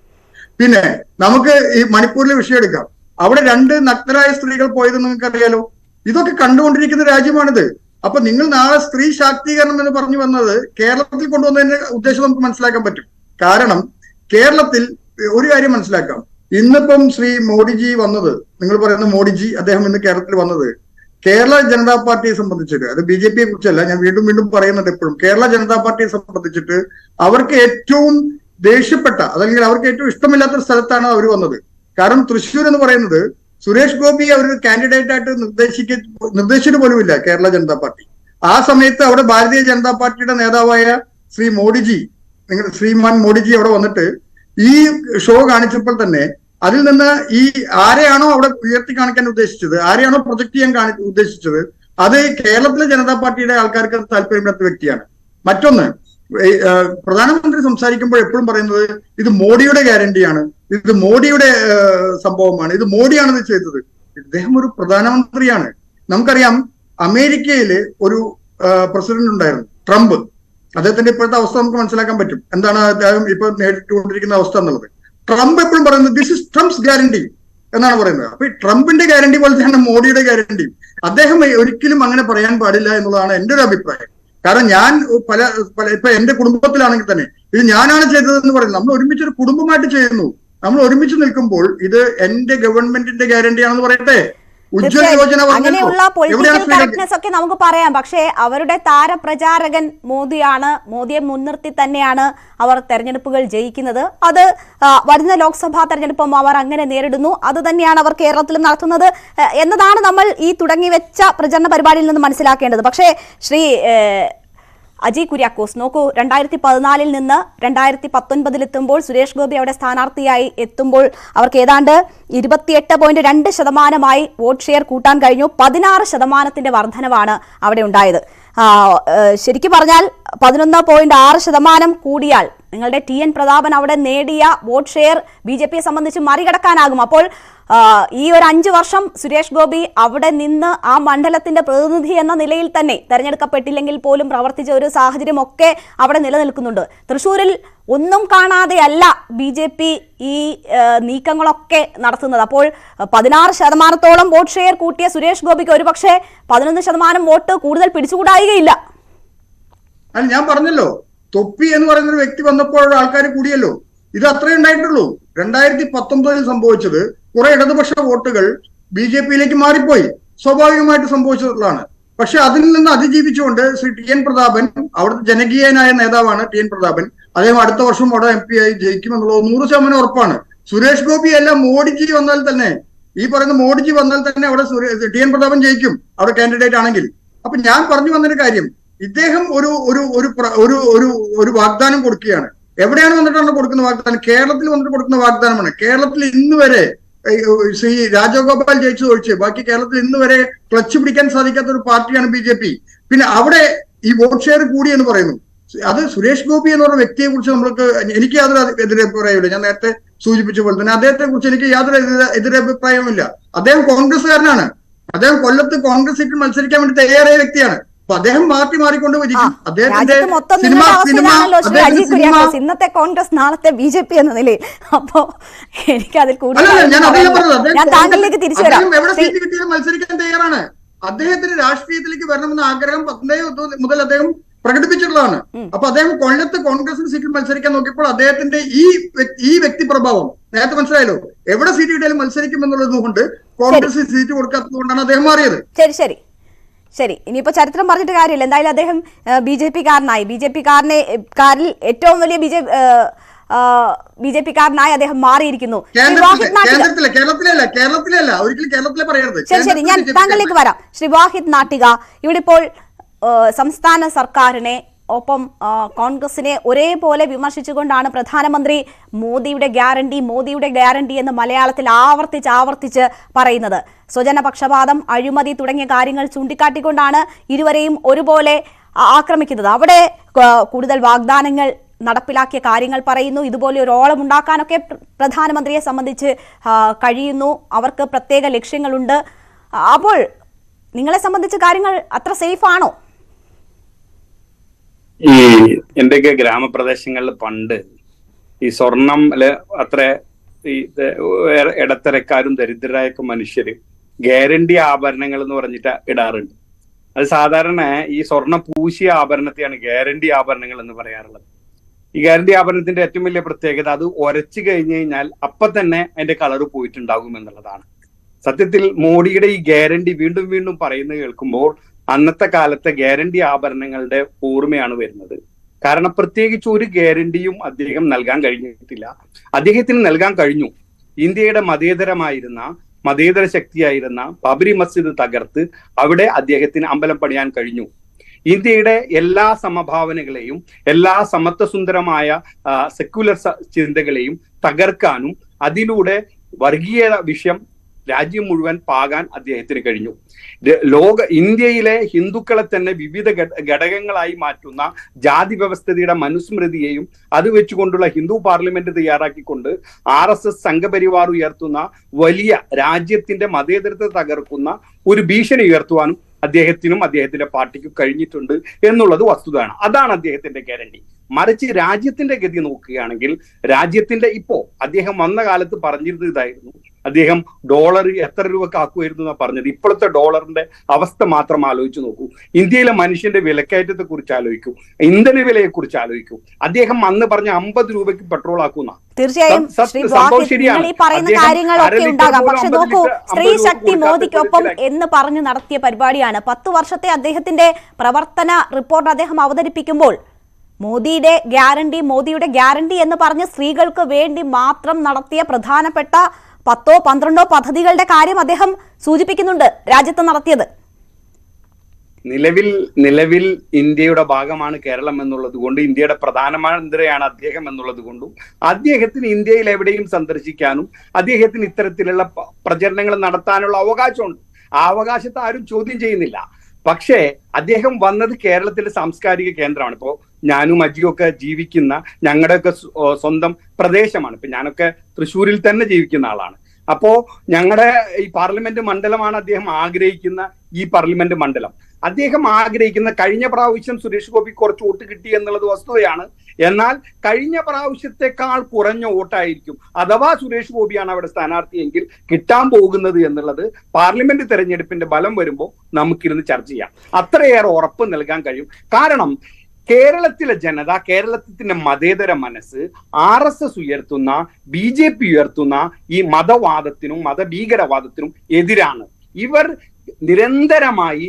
പിന്നെ നമുക്ക് ഈ മണിപ്പൂരിലെ വിഷയം എടുക്കാം. അവിടെ രണ്ട് നഗ്നരായ സ്ത്രീകൾ പോയത് നിങ്ങൾക്ക് അറിയാലോ ഇതൊക്കെ കണ്ടുകൊണ്ടിരിക്കുന്ന രാജ്യമാണിത്. അപ്പൊ നിങ്ങൾ നാളെ സ്ത്രീ ശാക്തീകരണം എന്ന് പറഞ്ഞു വന്നത് കേരളത്തിൽ കൊണ്ടുവന്നതിന്റെ ഉദ്ദേശം നമുക്ക് മനസ്സിലാക്കാൻ പറ്റും. കാരണം കേരളത്തിൽ ഒരു കാര്യം മനസ്സിലാക്കാം. ഇന്നിപ്പം ശ്രീ മോഡിജി വന്നത് നിങ്ങൾ പറയുന്ന മോഡിജി അദ്ദേഹം ഇന്ന് കേരളത്തിൽ വന്നത് കേരള ജനതാ പാർട്ടിയെ സംബന്ധിച്ചിട്ട് അത് ബി ജെ പിയെ കുറിച്ചല്ല ഞാൻ വീണ്ടും വീണ്ടും പറയുന്നുണ്ട് എപ്പോഴും കേരള ജനതാ പാർട്ടിയെ സംബന്ധിച്ചിട്ട് അവർക്ക് ഏറ്റവും ദേഷ്യപ്പെട്ട അതല്ലെങ്കിൽ അവർക്ക് ഏറ്റവും ഇഷ്ടമില്ലാത്ത സ്ഥലത്താണ് അവർ വന്നത്. കാരണം തൃശ്ശൂർ എന്ന് പറയുന്നത് സുരേഷ് ഗോപി അവർ കാൻഡിഡേറ്റ് ആയിട്ട് നിർദ്ദേശിക്ക നിർദ്ദേശിച്ചിട്ട് പോലുമില്ല കേരള ജനതാ പാർട്ടി. ആ സമയത്ത് അവിടെ ഭാരതീയ ജനതാ പാർട്ടിയുടെ നേതാവായ ശ്രീ മോഡിജി നിങ്ങൾ ശ്രീമാൻ മോഡിജി അവിടെ വന്നിട്ട് ഈ ഷോ കാണിച്ചപ്പോൾ തന്നെ അതിൽ നിന്ന് ഈ ആരെയാണോ അവിടെ ഉയർത്തി കാണിക്കാൻ ഉദ്ദേശിച്ചത് ആരെയാണോ പ്രൊജക്ട് ചെയ്യാൻ കാണി ഉദ്ദേശിച്ചത് അത് കേരളത്തിലെ ജനതാ പാർട്ടിയുടെ ആൾക്കാർക്ക് താല്പര്യമില്ലാത്ത വ്യക്തിയാണ്. മറ്റൊന്ന് പ്രധാനമന്ത്രി സംസാരിക്കുമ്പോൾ എപ്പോഴും പറയുന്നത് ഇത് മോഡിയുടെ ഗ്യാരണ്ടിയാണ് ഇത് മോഡിയുടെ സംഭവമാണ് ഇത് മോഡിയാണ് ഇത് ചെയ്തത്. ഇദ്ദേഹം ഒരു പ്രധാനമന്ത്രിയാണ്. നമുക്കറിയാം അമേരിക്കയിൽ ഒരു പ്രസിഡന്റ് ഉണ്ടായിരുന്നു ട്രംപ്. അദ്ദേഹത്തിന്റെ ഇപ്പോഴത്തെ അവസ്ഥ നമുക്ക് മനസ്സിലാക്കാൻ പറ്റും. എന്താണ് അദ്ദേഹം ഇപ്പൊ നേരിട്ടുകൊണ്ടിരിക്കുന്ന അവസ്ഥ എന്നുള്ളത്? ട്രംപ് എപ്പോഴും പറയുന്നത് ദിസ് ഇസ് ട്രംപ്സ് ഗ്യാരണ്ടി എന്നാണ് പറയുന്നത്. അപ്പൊ ഈ ട്രംപിന്റെ ഗ്യാരണ്ടി പോലെ തന്നെ മോഡിയുടെ ഗ്യാരണ്ടിയും അദ്ദേഹം ഒരിക്കലും അങ്ങനെ പറയാൻ പാടില്ല എന്നുള്ളതാണ് എന്റെ ഒരു അഭിപ്രായം. കാരണം ഞാൻ പല പല ഇപ്പൊ എന്റെ കുടുംബത്തിലാണെങ്കിൽ തന്നെ ഇത് ഞാനാണ് ചെയ്തതെന്ന് പറയുന്നത്. നമ്മൾ ഒരുമിച്ച് ഒരു കുടുംബമായിട്ട് ചെയ്യുന്നു. നമ്മൾ ഒരുമിച്ച് നിൽക്കുമ്പോൾ ഇത് എന്റെ ഗവൺമെന്റിന്റെ ഗ്യാരണ്ടിയാണെന്ന് പറയട്ടെ. അങ്ങനെയുള്ള പൊളിറ്റിക്കൽ കറക്റ്റ്നെസ് ഒക്കെ നമുക്ക് പറയാം. പക്ഷേ അവരുടെ താരപ്രചാരകൻ മോദിയാണ്. മോദിയെ മുൻനിർത്തി തന്നെയാണ് അവർ തെരഞ്ഞെടുപ്പുകൾ ജയിക്കുന്നത്. അത് വരുന്ന ലോക്സഭാ തെരഞ്ഞെടുപ്പും അവർ അങ്ങനെ നേരിടുന്നു. അത് തന്നെയാണ് അവർ കേരളത്തിലും നടത്തുന്നത് എന്നതാണ് നമ്മൾ ഈ തുടങ്ങി വെച്ച പ്രചരണ പരിപാടിയിൽ നിന്ന് മനസ്സിലാക്കേണ്ടത്. പക്ഷേ ശ്രീ അജയ് കുര്യാക്കോസ് നോക്കൂ രണ്ടായിരത്തി പതിനാലിൽ നിന്ന് രണ്ടായിരത്തി പത്തൊൻപതിലെത്തുമ്പോൾ സുരേഷ് ഗോപി അവിടെ സ്ഥാനാർത്ഥിയായി എത്തുമ്പോൾ അവർക്ക് ഏതാണ്ട് ഇരുപത്തിയെട്ട് പോയിന്റ് രണ്ട് ശതമാനമായി വോട്ട് ഷെയർ കൂട്ടാൻ കഴിഞ്ഞു. പതിനാറ് ശതമാനത്തിന്റെ വർധനവാണ് അവിടെ ഉണ്ടായത്. ശരിക്കും പറഞ്ഞാൽ പതിനൊന്ന് പോയിന്റ് ആറ് ശതമാനം കൂടിയാൽ നിങ്ങളുടെ ടി എൻ പ്രതാപൻ അവിടെ നേടിയ വോട്ട് ഷെയർ ബി ജെ പിയെ സംബന്ധിച്ച് മറികടക്കാനാകും. അപ്പോൾ ഈ ഒരു അഞ്ച് വർഷം സുരേഷ് ഗോപി അവിടെ നിന്ന് ആ മണ്ഡലത്തിന്റെ പ്രതിനിധി എന്ന നിലയിൽ തന്നെ തെരഞ്ഞെടുക്കപ്പെട്ടില്ലെങ്കിൽ പോലും പ്രവർത്തിച്ച ഒരു സാഹചര്യം ഒക്കെ അവിടെ നിലനിൽക്കുന്നുണ്ട്. തൃശ്ശൂരിൽ ഒന്നും കാണാതെയല്ല ബി ജെ പി ഈ നീക്കങ്ങളൊക്കെ നടത്തുന്നത്. അപ്പോൾ പതിനാറ് ശതമാനത്തോളം വോട്ട് ഷെയർ കൂട്ടിയ സുരേഷ് ഗോപിക്ക് ഒരുപക്ഷെ പതിനൊന്ന് ശതമാനം വോട്ട് കൂടുതൽ പിടിച്ചുകൂടായികയില്ല. ഞാൻ പറഞ്ഞല്ലോ. തൊപ്പി എന്ന് പറയുന്ന ഒരു വ്യക്തി വന്നപ്പോൾ ആൾക്കാർ കൂടിയല്ലോ. ഇത് അത്രേ ഉണ്ടായിട്ടുള്ളൂ. രണ്ടായിരത്തി പത്തൊമ്പതിൽ സംഭവിച്ചത് കുറെ ഇടതുപക്ഷ വോട്ടുകൾ ബി ജെ പിയിലേക്ക് മാറിപ്പോയി. സ്വാഭാവികമായിട്ട് സംഭവിച്ചതാണ് പക്ഷെ അതിൽ നിന്ന് അതിജീവിച്ചുകൊണ്ട് ശ്രീ ടി എൻ പ്രതാപൻ അവിടുത്തെ ജനകീയനായ നേതാവാണ് ടി എൻ പ്രതാപൻ. അദ്ദേഹം അടുത്ത വർഷം അവിടെ എം പി ആയി ജയിക്കുമെന്നുള്ളത് നൂറ് ശതമാനം ഉറപ്പാണ്. സുരേഷ് ഗോപി അല്ല മോഡിജി വന്നാൽ തന്നെ. ഈ പറയുന്ന മോഡിജി വന്നാൽ തന്നെ അവിടെ ടി എൻ പ്രതാപൻ ജയിക്കും. അവിടെ കാൻഡിഡേറ്റ് ആണെങ്കിൽ. അപ്പൊ ഞാൻ പറഞ്ഞു വന്നൊരു കാര്യം. ഇദ്ദേഹം ഒരു ഒരു ഒരു ഒരു ഒരു ഒരു വാഗ്ദാനം കൊടുക്കുകയാണ്. എവിടെയാണ് വന്നിട്ടാണ് കൊടുക്കുന്ന വാഗ്ദാനം? കേരളത്തിൽ വന്നിട്ട് കൊടുക്കുന്ന വാഗ്ദാനമാണ്. കേരളത്തിൽ ഇന്ന് വരെ ശ്രീ രാജഗോപാൽ ജയിച്ചു ഒഴിച്ച് ബാക്കി കേരളത്തിൽ ഇന്ന് വരെ ക്ലച്ച് പിടിക്കാൻ സാധിക്കാത്ത ഒരു പാർട്ടിയാണ് ബി ജെ പി. പിന്നെ അവിടെ ഈ വോട്ട് ഷെയർ കൂടി എന്ന് പറയുന്നു. അത് സുരേഷ് ഗോപി എന്ന് പറഞ്ഞ വ്യക്തിയെ കുറിച്ച് നമ്മൾക്ക് എനിക്ക് യാതൊരു എതിരഭിപ്രായമില്ല ഞാൻ നേരത്തെ സൂചിപ്പിച്ച പോലെ തന്നെ അദ്ദേഹത്തെ കുറിച്ച് എനിക്ക് യാതൊരു എതിര- എതിരഭിപ്രായവുമില്ല അദ്ദേഹം കോൺഗ്രസ്സുകാരനാണ്. അദ്ദേഹം കൊല്ലത്ത് കോൺഗ്രസ് സീറ്റിൽ മത്സരിക്കാൻ വേണ്ടി തയ്യാറായ വ്യക്തിയാണ്. അപ്പൊ അദ്ദേഹം പാർട്ടി മാറിക്കൊണ്ട് അദ്ദേഹത്തിന്റെ ഇന്നത്തെ കോൺഗ്രസ് നാളത്തെ ബി ജെ പി എന്ന നിലയിൽ. അപ്പോ എനിക്ക് അതിൽ കൂടുതൽ ഞാൻ താങ്കളിലേക്ക് തിരിച്ചു വരാം. മത്സരിക്കാൻ തയ്യാറാണ്. അദ്ദേഹത്തിന് രാഷ്ട്രീയത്തിലേക്ക് വരണമെന്ന ആഗ്രഹം പത്തേ മുതൽ അദ്ദേഹം പ്രകടിപ്പിച്ചിട്ടുള്ളതാണ്. അപ്പൊ അദ്ദേഹം കൊല്ലത്ത് കോൺഗ്രസിന് സീറ്റിൽ മത്സരിക്കാൻ നോക്കിയപ്പോൾ അദ്ദേഹത്തിന്റെ ഈ ഈ വ്യക്തി പ്രഭാവം നേരത്തെ മനസ്സിലായല്ലോ. എവിടെ സീറ്റ് കിട്ടിയാലും മത്സരിക്കും എന്നുള്ളത് കൊണ്ട് കോൺഗ്രസ് സീറ്റ് കൊടുക്കാത്തത് കൊണ്ടാണ് അദ്ദേഹം മാറിയത്. ശരി ശരി. ശരി ഇനിയിപ്പോ ചരിത്രം പറഞ്ഞിട്ട് കാര്യമില്ല. എന്തായാലും അദ്ദേഹം ബി ജെ പി കാരനായി ബി ജെ പി കാരനെ കാരിൽ ഏറ്റവും വലിയ B J B J P കാരനായി അദ്ദേഹം മാറിയിരിക്കുന്നു. ശ്രീ ശരി ഞാൻ താങ്കളിലേക്ക് വരാം. ശ്രീ വാഹിദ് നാട്ടിക ഇവിടെ ഇപ്പോൾ സംസ്ഥാന സർക്കാരിനെ ഒപ്പം കോൺഗ്രസിനെ ഒരേപോലെ വിമർശിച്ചുകൊണ്ടാണ് പ്രധാനമന്ത്രി മോദിയുടെ ഗ്യാരണ്ടി മോദിയുടെ ഗ്യാരണ്ടി എന്ന് മലയാളത്തിൽ ആവർത്തിച്ച് ആവർത്തിച്ച് പറയുന്നത്. സ്വജനപക്ഷപാതം അഴിമതി തുടങ്ങിയ കാര്യങ്ങൾ ചൂണ്ടിക്കാട്ടിക്കൊണ്ടാണ് ഇരുവരെയും ഒരുപോലെ ആക്രമിക്കുന്നത്. അവിടെ കൂടുതൽ വാഗ്ദാനങ്ങൾ നടപ്പിലാക്കിയ കാര്യങ്ങൾ പറയുന്നു. ഇതുപോലെ ഒരു ഓളം ഉണ്ടാക്കാനൊക്കെ പ്രധാനമന്ത്രിയെ സംബന്ധിച്ച് കഴിയുന്നു. അവർക്ക് പ്രത്യേക ലക്ഷ്യങ്ങളുണ്ട്. അപ്പോൾ നിങ്ങളെ സംബന്ധിച്ച് കാര്യങ്ങൾ അത്ര സേഫ് ആണോ? ഈ എന്റെയൊക്കെ ഗ്രാമപ്രദേശങ്ങളിൽ പണ്ട് ഈ സ്വർണം അല്ലെ അത്ര ഈ ഇടത്തരക്കാരും ദരിദ്രരായൊക്കെ മനുഷ്യര് ഗ്യാരണ്ടി ആഭരണങ്ങൾ എന്ന് പറഞ്ഞിട്ട് ഇടാറുണ്ട്. അത് സാധാരണ ഈ സ്വർണ പൂശിയ ആഭരണത്തെയാണ് ഗ്യാരണ്ടി ആഭരണങ്ങൾ എന്ന് പറയാറുള്ളത്. ഈ ഗ്യാരണ്ടി ആഭരണത്തിന്റെ ഏറ്റവും വലിയ പ്രത്യേകത അത് ഉരച്ചു കഴിഞ്ഞു കഴിഞ്ഞാൽ അപ്പൊ തന്നെ അതിന്റെ കളർ പോയിട്ടുണ്ടാകും എന്നുള്ളതാണ്. സത്യത്തിൽ മോഡിയുടെ ഈ ഗ്യാരണ്ടി വീണ്ടും വീണ്ടും പറയുന്നത് കേൾക്കുമ്പോൾ അന്നത്തെ കാലത്തെ ഗ്യാരണ്ടി ആഭരണങ്ങളുടെ ഓർമ്മയാണ് വരുന്നത്. കാരണം പ്രത്യേകിച്ച് ഒരു ഗ്യാരണ്ടിയും അദ്ദേഹം നൽകാൻ കഴിഞ്ഞിട്ടില്ല. അദ്ദേഹത്തിന് നൽകാൻ കഴിഞ്ഞു. ഇന്ത്യയുടെ മതേതരമായിരുന്ന മതേതര ശക്തിയായിരുന്ന ബാബരി മസ്ജിദ് തകർത്ത് അവിടെ അദ്ദേഹത്തിന് അമ്പലം പണിയാൻ കഴിഞ്ഞു. ഇന്ത്യയുടെ എല്ലാ സമഭാവനകളെയും എല്ലാ സമത്വസുന്ദരമായ സെക്യുലർ ചിന്തകളെയും തകർക്കാനും അതിലൂടെ വർഗീയ വിഷയം രാജ്യം മുഴുവൻ പാകാൻ അദ്ദേഹത്തിന് കഴിഞ്ഞു. ലോക ഇന്ത്യയിലെ ഹിന്ദുക്കളെ തന്നെ വിവിധ ഘട- ഘടകങ്ങളായി മാറ്റുന്ന ജാതി വ്യവസ്ഥതയുടെ മനുസ്മൃതിയെയും അത് വെച്ചുകൊണ്ടുള്ള ഹിന്ദു പാർലമെന്റ് തയ്യാറാക്കിക്കൊണ്ട് ആർ എസ് എസ് സംഘപരിവാർ ഉയർത്തുന്ന വലിയ രാജ്യത്തിന്റെ മതേതരത്തെ തകർക്കുന്ന ഒരു ഭീഷണി ഉയർത്തുവാനും അദ്ദേഹത്തിനും അദ്ദേഹത്തിന്റെ പാർട്ടിക്കും കഴിഞ്ഞിട്ടുണ്ട് എന്നുള്ളത് വസ്തുതയാണ്. അതാണ് അദ്ദേഹത്തിന്റെ ഗ്യാരണ്ടി. മറിച്ച് രാജ്യത്തിന്റെ ഗതി നോക്കുകയാണെങ്കിൽ രാജ്യത്തിന്റെ ഇപ്പോ അദ്ദേഹം വന്ന കാലത്ത് പറഞ്ഞിരുന്നത് ഇതായിരുന്നു അദ്ദേഹം ഡോളർ എത്ര രൂപക്ക് ആക്കുമായിരുന്നു എന്നാ പറഞ്ഞത്. ഇപ്പോഴത്തെ ഡോളറിന്റെ അവസ്ഥ മാത്രം ആലോചിച്ച് നോക്കൂ. ഇന്ത്യയിലെ മനുഷ്യന്റെ വിലക്കയറ്റത്തെ കുറിച്ച് ആലോചിക്കൂ. ഇന്ധന വിലയെ കുറിച്ച് ആലോചിക്കൂ. അദ്ദേഹം അന്ന് പറഞ്ഞ അമ്പത് രൂപയ്ക്ക് പെട്രോൾ ആക്കുന്ന തീർച്ചയായും ശ്രീ നിങ്ങൾ ഈ പറയുന്ന കാര്യങ്ങളൊക്കെ ഉണ്ടാകാം. പക്ഷെ നോക്കൂ സ്ത്രീ ശക്തി മോദിക്കൊപ്പം എന്ന് പറഞ്ഞു നടത്തിയ പരിപാടിയാണ്. പത്ത് വർഷത്തെ അദ്ദേഹത്തിന്റെ പ്രവർത്തന റിപ്പോർട്ട് അദ്ദേഹം അവതരിപ്പിക്കുമ്പോൾ മോദിയുടെ ഗ്യാരണ്ടി മോദിയുടെ ഗ്യാരണ്ടി എന്ന് പറഞ്ഞ് സ്ത്രീകൾക്ക് വേണ്ടി മാത്രം നടത്തിയ പ്രധാനപ്പെട്ട പത്തോ പന്ത്രണ്ടോ പദ്ധതികളുടെ കാര്യം അദ്ദേഹം സൂചിപ്പിക്കുന്നുണ്ട് രാജ്യത്ത് നടത്തിയത്. നിലവിൽ നിലവിൽ ഇന്ത്യയുടെ ഭാഗമാണ് കേരളം എന്നുള്ളത് കൊണ്ട് ഇന്ത്യയുടെ പ്രധാനമന്ത്രിയാണ് അദ്ദേഹം എന്നുള്ളത് കൊണ്ടും അദ്ദേഹത്തിന് ഇന്ത്യയിൽ എവിടെയും സന്ദർശിക്കാനും അദ്ദേഹത്തിന് ഇത്തരത്തിലുള്ള പ്രചരണങ്ങൾ നടത്താനുള്ള അവകാശമുണ്ട്. ആ അവകാശത്തെ ആരും ചോദ്യം ചെയ്യുന്നില്ല. പക്ഷേ അദ്ദേഹം വന്നത് കേരളത്തിലെ സാംസ്കാരിക കേന്ദ്രമാണ്. ഇപ്പോ ഞാനും അജിയും ഒക്കെ ജീവിക്കുന്ന ഞങ്ങളുടെയൊക്കെ സ്വന്തം പ്രദേശമാണ്. ഇപ്പൊ ഞാനൊക്കെ തൃശ്ശൂരിൽ തന്നെ ജീവിക്കുന്ന ആളാണ്. അപ്പോ ഞങ്ങളുടെ ഈ പാർലമെന്റ് മണ്ഡലമാണ് അദ്ദേഹം ആഗ്രഹിക്കുന്ന ഈ പാർലമെന്റ് മണ്ഡലം. അദ്ദേഹം ആഗ്രഹിക്കുന്ന കഴിഞ്ഞ പ്രാവശ്യം സുരേഷ് ഗോപി കുറച്ച് വോട്ട് കിട്ടി എന്നുള്ളത് വസ്തുതയാണ്. എന്നാൽ കഴിഞ്ഞ പ്രാവശ്യത്തെക്കാൾ കുറഞ്ഞ വോട്ടായിരിക്കും. അഥവാ സുരേഷ് ഗോപിയാണ് അവിടെ സ്ഥാനാർത്ഥിയെങ്കിൽ കിട്ടാൻ പോകുന്നത് എന്നുള്ളത് പാർലമെന്റ് തെരഞ്ഞെടുപ്പിന്റെ ബലം വരുമ്പോൾ നമുക്കിരുന്ന് ചർച്ച ചെയ്യാം. അത്രയേറെ ഉറപ്പ് നൽകാൻ കഴിയും. കാരണം കേരളത്തിലെ ജനത കേരളത്തിന്റെ മതേതര മനസ്സ് ആർ എസ് എസ് ഉയർത്തുന്ന ബി ജെ പി ഉയർത്തുന്ന ഈ മതവാദത്തിനും മതഭീകരവാദത്തിനും എതിരാണ്. ഇവർ നിരന്തരമായി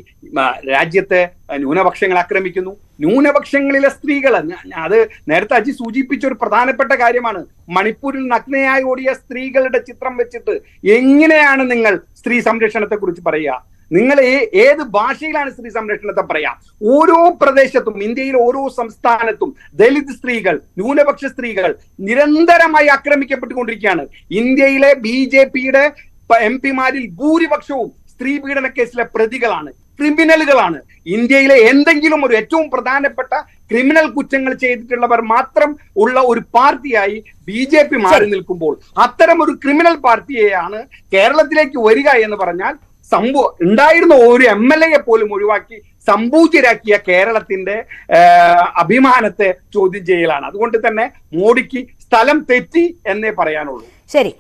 രാജ്യത്തെ ന്യൂനപക്ഷങ്ങൾ ആക്രമിക്കുന്നു. ന്യൂനപക്ഷങ്ങളിലെ സ്ത്രീകൾ അത് നേരത്തെ അജി സൂചിപ്പിച്ച ഒരു പ്രധാനപ്പെട്ട കാര്യമാണ്. മണിപ്പൂരിൽ നഗ്നയായി ഓടിയ സ്ത്രീകളുടെ ചിത്രം വെച്ചിട്ട് എങ്ങനെയാണ് നിങ്ങൾ സ്ത്രീ സംരക്ഷണത്തെ കുറിച്ച് പറയുക? നിങ്ങൾ ഏത് ഭാഷയിലാണ് സ്ത്രീ സംരക്ഷണത്തെ പറയാ? ഓരോ പ്രദേശത്തും ഇന്ത്യയിലെ ഓരോ സംസ്ഥാനത്തും ദലിത് സ്ത്രീകൾ ന്യൂനപക്ഷ സ്ത്രീകൾ നിരന്തരമായി ആക്രമിക്കപ്പെട്ടുകൊണ്ടിരിക്കുകയാണ്. ഇന്ത്യയിലെ ബി ജെ പിയുടെ എം പിമാരിൽ ഭൂരിപക്ഷവും സ്ത്രീ പീഡന കേസിലെ പ്രതികളാണ് ക്രിമിനലുകളാണ്. ഇന്ത്യയിലെ എന്തെങ്കിലും ഒരു ഏറ്റവും പ്രധാനപ്പെട്ട ക്രിമിനൽ കുറ്റങ്ങൾ ചെയ്തിട്ടുള്ളവർ മാത്രം ഉള്ള ഒരു പാർട്ടിയായി ബി ജെ പി മാറി നിൽക്കുമ്പോൾ അത്തരം ഒരു ക്രിമിനൽ പാർട്ടിയെയാണ് കേരളത്തിലേക്ക് വരിക എന്ന് പറഞ്ഞാൽ സംഭവ ഉണ്ടായിരുന്ന ഒരു എം എൽ എയെ പോലും ഒഴിവാക്കി സമ്പൂജ്യരാക്കിയ കേരളത്തിന്റെ അഭിമാനത്തെ ചോദ്യം ചെയ്യലാണ്. അതുകൊണ്ട് തന്നെ മോഡിക്ക് സ്ഥലം തെറ്റി എന്നേ പറയാനുള്ളൂ. ശരി.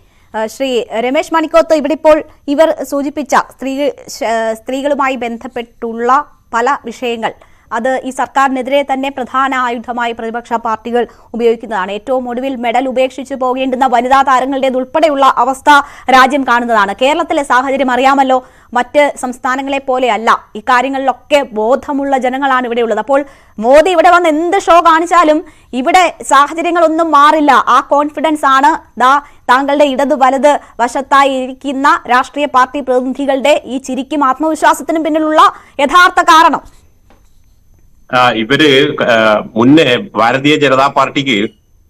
ശ്രീ രമേശ് മണിക്കോത്ത് ഇവിടെ ഇപ്പോൾ ഇവർ സൂചിപ്പിച്ച സ്ത്രീ സ്ത്രീകളുമായി ബന്ധപ്പെട്ടുള്ള പല വിഷയങ്ങൾ. അത് ഈ സർക്കാരിനെതിരെ തന്നെ പ്രധാന ആയുധമായി പ്രതിപക്ഷ പാർട്ടികൾ ഉപയോഗിക്കുന്നതാണ്. ഏറ്റവും ഒടുവിൽ മെഡൽ ഉപേക്ഷിച്ചു പോകേണ്ടുന്ന വനിതാ താരങ്ങളുടേത് ഉൾപ്പെടെയുള്ള അവസ്ഥ രാജ്യം കാണുന്നതാണ്. കേരളത്തിലെ സാഹചര്യം അറിയാമല്ലോ. മറ്റ് സംസ്ഥാനങ്ങളെ പോലെയല്ല. ഇക്കാര്യങ്ങളിലൊക്കെ ബോധമുള്ള ജനങ്ങളാണ് ഇവിടെയുള്ളത് അപ്പോൾ മോദി ഇവിടെ വന്ന് എന്ത് ഷോ കാണിച്ചാലും ഇവിടെ സാഹചര്യങ്ങളൊന്നും മാറില്ല. ആ കോൺഫിഡൻസ് ആണ് ദാ താങ്കളുടെ ഇടത് വലത് വശത്തായി ഇരിക്കുന്ന രാഷ്ട്രീയ പാർട്ടി പ്രതിനിധികളുടെ ഈ ചിരിക്കും ആത്മവിശ്വാസത്തിനും പിന്നിലുള്ള യഥാർത്ഥ കാരണം. ഇവർ മുന്നേ ഭാരതീയ ജനതാ പാർട്ടിക്ക്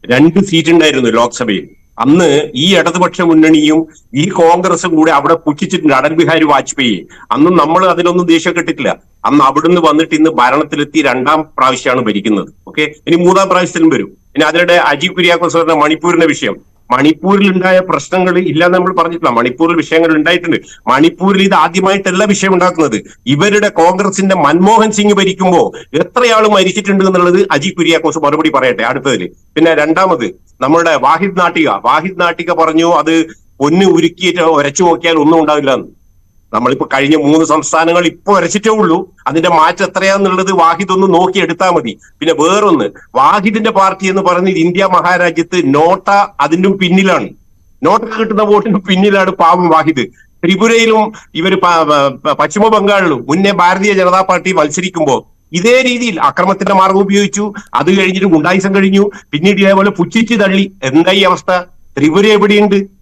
രണ്ട് സീറ്റ് ഉണ്ടായിരുന്നു ലോക്സഭയിൽ. അന്ന് ഈ ഇടതുപക്ഷ മുന്നണിയും ഈ കോൺഗ്രസും കൂടെ അവിടെ പുച്ഛിച്ചിട്ടുണ്ട്. അടൽ ബിഹാരി വാജ്പേയി. അന്നും നമ്മൾ അതിലൊന്നും ദേഷ്യപ്പെട്ടിട്ടില്ല അന്ന് അവിടുന്ന് വന്നിട്ട് ഇന്ന് ഭരണത്തിലെത്തി രണ്ടാം പ്രാവശ്യമാണ് ഭരിക്കുന്നത്. ഓക്കെ? ഇനി മൂന്നാം പ്രാവശ്യത്തിലും വരും. ഇനി അതിനിടെ അജി കുര്യാക്കോസ് പറഞ്ഞ മണിപ്പൂരിന്റെ വിഷയം. മണിപ്പൂരിൽ ഉണ്ടായ പ്രശ്നങ്ങൾ ഇല്ലാന്ന് നമ്മൾ പറഞ്ഞിട്ടില്ല. മണിപ്പൂരിൽ വിഷയങ്ങൾ ഉണ്ടായിട്ടുണ്ട്. മണിപ്പൂരിൽ ഇത് ആദ്യമായിട്ടല്ല വിഷയം ഉണ്ടാക്കുന്നത്. ഇവരുടെ കോൺഗ്രസിന്റെ മൻമോഹൻ സിംഗ് ഭരിക്കുമ്പോൾ എത്രയാൾ മരിച്ചിട്ടുണ്ട് എന്നുള്ളത് അജി കുര്യാക്കോസ് മറുപടി പറയട്ടെ അടുത്തതിൽ പിന്നെ രണ്ടാമത് നമ്മുടെ വാഹിദ് നാട്ടിക. വാഹിദ് നാട്ടിക പറഞ്ഞു അത് പൊന്ന് ഉരുക്കിയിട്ട് ഉരച്ചു നോക്കിയാൽ ഒന്നും ഉണ്ടാവില്ല എന്ന് നമ്മളിപ്പോ കഴിഞ്ഞ മൂന്ന് സംസ്ഥാനങ്ങൾ ഇപ്പൊ വരച്ചിട്ടേ ഉള്ളൂ. അതിന്റെ മാറ്റം എത്രയാന്നുള്ളത് വാഹിദ് ഒന്ന് നോക്കി എടുത്താൽ മതി. പിന്നെ വേറൊന്ന് വാഹിദിന്റെ പാർട്ടി എന്ന് പറയുന്നത് ഇന്ത്യ മഹാരാജ്യത്ത് നോട്ട അതിന്റെ പിന്നിലാണ്. നോട്ട കിട്ടുന്ന വോട്ടിന് പിന്നിലാണ് പാവം വാഹിദ്. ത്രിപുരയിലും ഇവർ പശ്ചിമ ബംഗാളിലും മുന്നേ ഭാരതീയ ജനതാ പാർട്ടി മത്സരിക്കുമ്പോൾ ഇതേ രീതിയിൽ അക്രമത്തിന്റെ മാർഗം ഉപയോഗിച്ചു. അത് കഴിഞ്ഞിട്ട് ഗുണ്ടായിസം കഴിഞ്ഞു. പിന്നീട് ഇതേപോലെ പുച്ഛിച്ച് തള്ളി. എന്താ ഈ അവസ്ഥ? ത്രിപുര എവിടെയുണ്ട്?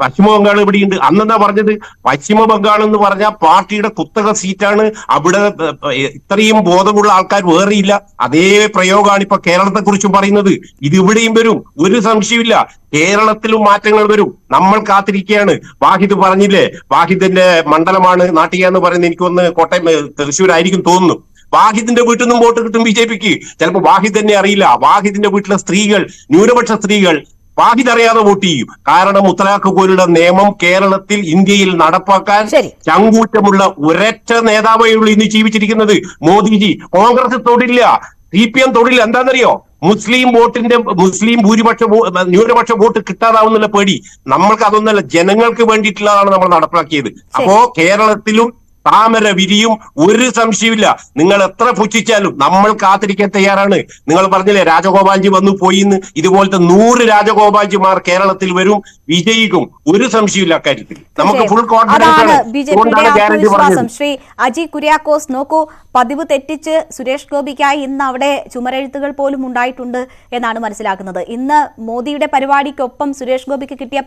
പശ്ചിമ ബംഗാൾ ഇവിടെയുണ്ട്. അന്നെന്നാ പറഞ്ഞത്? പശ്ചിമ ബംഗാൾ എന്ന് പറഞ്ഞ പാർട്ടിയുടെ കുത്തക സീറ്റാണ്. അവിടെ ഇത്രയും ബോധമുള്ള ആൾക്കാർ വേറെയില്ല അതേ പ്രയോഗമാണ് ഇപ്പൊ കേരളത്തെ കുറിച്ചും പറയുന്നത്. ഇത് ഇവിടെയും വരും. ഒരു സംശയമില്ല കേരളത്തിലും മാറ്റങ്ങൾ വരും. നമ്മൾ കാത്തിരിക്കുകയാണ്. വാഹിദ് പറഞ്ഞില്ലേ? വാഹിദിന്റെ മണ്ഡലമാണ് നാട്ടിക എന്ന് പറയുന്നത് എനിക്കൊന്ന് കോട്ടയം തൃശ്ശൂരായിരിക്കും തോന്നുന്നു. വാഹിദിന്റെ വീട്ടിൽ നിന്നും വോട്ട് കിട്ടും ബി ജെ പിക്ക്. ചിലപ്പോൾ വാഹിദ് തന്നെ അറിയില്ല. വാഹിദിന്റെ വീട്ടിലെ സ്ത്രീകൾ ന്യൂനപക്ഷ സ്ത്രീകൾ വാഹിദ് അറിയാതെ വോട്ട് ചെയ്യും. കാരണം മുത്തലാഖ് പോലുള്ള നിയമം കേരളത്തിൽ ഇന്ത്യയിൽ നടപ്പാക്കാൻ. ചങ്കൂറ്റമുള്ള ഒരൊറ്റ നേതാവേ ഉള്ളൂ ഇന്ന് ജീവിച്ചിരിക്കുന്നത് മോദിജി. കോൺഗ്രസ് തൊടില്ല സി പി എം തൊടില്ല. എന്താണെന്നറിയോ? മുസ്ലിം വോട്ടിന്റെ മുസ്ലിം ഭൂരിപക്ഷ ന്യൂനപക്ഷ വോട്ട് കിട്ടാതാവുന്നുള്ള പേടി. നമ്മൾക്ക് അതൊന്നല്ല ജനങ്ങൾക്ക് വേണ്ടിയിട്ടുള്ളതാണ് നമ്മൾ നടപ്പാക്കിയത്. അപ്പോ കേരളത്തിലും താമര വിരിയും ഒരു സംശയമില്ല നിങ്ങൾ എത്ര പുച്ഛിച്ചാലും നമ്മൾ കാത്തിരിക്കാൻ തയ്യാറാണ്. നിങ്ങൾ പറഞ്ഞില്ലേ രാജഗോപാൽജി വന്നു പോയിന്ന്. ഇതുപോലത്തെ നൂറ് രാജഗോപാൽജിമാർ കേരളത്തിൽ വരും. വിജയിക്കും. ഒരു സംശയമില്ല അക്കാര്യത്തിൽ. നമുക്ക് ഫുൾ കോൺഫിഡൻസ് ശ്രീ അജി കുര്യാക്കോസ് നോക്കൂ പതിവ് തെറ്റിച്ച് സുരേഷ് ഗോപിക്കായി ഇന്ന് അവിടെ ചുമരെഴുത്തുകൾ പോലും ഉണ്ടായിട്ടുണ്ട് എന്നാണ് മനസ്സിലാക്കുന്നത്. ഇന്ന് മോദിയുടെ പരിപാടിക്കൊപ്പം സുരേഷ് ഗോപിക്ക് കിട്ടിയ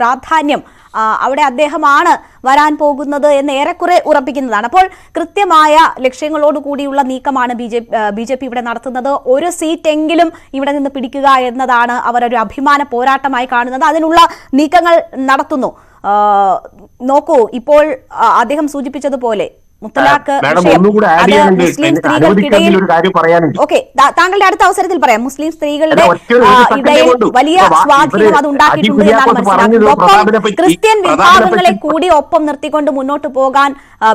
പ്രാധാന്യം അവിടെ അദ്ദേഹമാണ് വരാൻ പോകുന്നത് എന്ന് ഏറെക്കുറെ ഉറപ്പിക്കുന്നതാണ്. അപ്പോൾ കൃത്യമായ ലക്ഷ്യങ്ങളോട് കൂടിയുള്ള നീക്കമാണ് B J B J P ഇവിടെ നടത്തുന്നത്. ഒരു സീറ്റെങ്കിലും ഇവിടെ നിന്ന് പിടിക്കുക എന്നതാണ് അവർ ഒരു അഭിമാന പോരാട്ടമായി കാണുന്നത്. അതിനുള്ള നീക്കങ്ങൾ നടത്തുന്നു. നോക്കൂ ഇപ്പോൾ അദ്ദേഹം സൂചിപ്പിച്ചതുപോലെ മുത്തലാഖ് മുസ്ലിം സ്ത്രീകൾക്കിടയിൽ ഓക്കെ താങ്കളുടെ അടുത്ത അവസരത്തിൽ പറയാം. മുസ്ലിം സ്ത്രീകളുടെ ഇടയിൽ വലിയ സ്വാധീനം അത് ഉണ്ടാക്കിയിട്ടുണ്ട് എന്നാണ് മനസ്സിലാക്കുന്നത്. ഒപ്പം ക്രിസ്ത്യൻ വിഭാഗങ്ങളെ കൂടി ഒപ്പം നിർത്തിക്കൊണ്ട് മുന്നോട്ട് പോകാൻ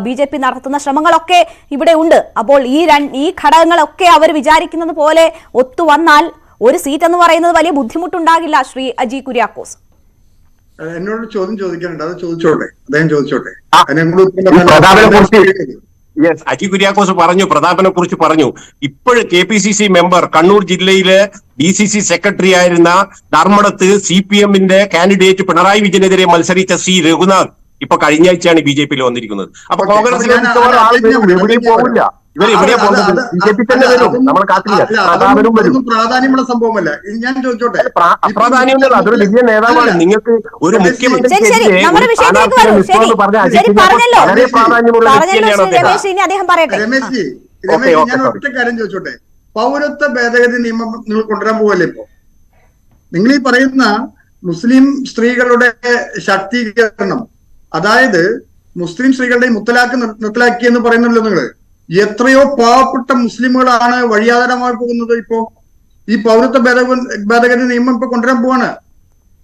ബി ജെ പി നടത്തുന്ന ശ്രമങ്ങളൊക്കെ ഇവിടെ ഉണ്ട്. അപ്പോൾ ഈ ഈ ഘടകങ്ങളൊക്കെ അവർ വിചാരിക്കുന്നത് പോലെ ഒത്തുവന്നാൽ ഒരു സീറ്റ് എന്ന് പറയുന്നത് വലിയ ബുദ്ധിമുട്ടുണ്ടാകില്ല. ശ്രീ അജി കുര്യാക്കോസ്. എന്നോട് ചോദ്യം ചോദിക്കാനുണ്ട്. അത് ചോദിച്ചോട്ടെ? അദ്ദേഹം ചോദിച്ചോട്ടെ. അതിനെ യെസ് അജി കുര്യാക്കോസ് പറഞ്ഞു പ്രതാപനെ കുറിച്ച് പറഞ്ഞു. ഇപ്പോൾ K P C C member Kannur ജില്ലയിലെ ഡി സി സി സെക്രട്ടറി ആയിരുന്ന ധർമ്മടത്ത് സി പി എമ്മിന്റെ കാൻഡിഡേറ്റ് പിണറായി വിജയനെതിരെ മത്സരിച്ച സി രഘുനാഥ്. ഇപ്പൊ കഴിഞ്ഞ ആഴ്ചയാണ് ബി ജെ പിയിൽ വന്നിരിക്കുന്നത്. അപ്പൊ കോൺഗ്രസ് കോൺഗ്രസിലെ മിക്കവാറും എവിടെയും പോകില്ല ഇവർ എവിടെയാ അത് പോകുന്നത് ബി ജെ പി തന്നെ വരും. നമ്മൾ കാത്തില്ല പ്രാധാന്യമുള്ള സംഭവമല്ല. ഞാൻ ചോദിച്ചോട്ടെ? അതൊരു വലിയ നേതാവാണ്. നിങ്ങൾക്ക് ഒരു മുഖ്യമന്ത്രി പറഞ്ഞല്ലോ. രമേശ് ഇനി അദ്ദേഹം പറയട്ടെ. രമേശ് ജി രമേശ് ഞാൻ. ഒറ്റ കാര്യം ചോദിച്ചോട്ടെ? പൗരത്വ ഭേദഗതി നിയമം നിങ്ങൾ കൊണ്ടുവരാൻ പോവല്ലേ ഇപ്പോ? നിങ്ങൾ ഈ പറയുന്ന മുസ്ലിം സ്ത്രീകളുടെ ശാക്തീകരണം അതായത് മുസ്ലിം സ്ത്രീകളുടെ മുത്തലാക്ക് നിർത്തലാക്കി എന്ന് പറയുന്നല്ലോ നിങ്ങൾ എത്രയോ പാവപ്പെട്ട മുസ്ലിമുകളാണ് വഴിയാധാരമായി പോകുന്നത് ഇപ്പോ. ഈ പൗരത്വ ഭേദഗതി നിയമം ഇപ്പൊ കൊണ്ടുവരാൻ പോവാണ്.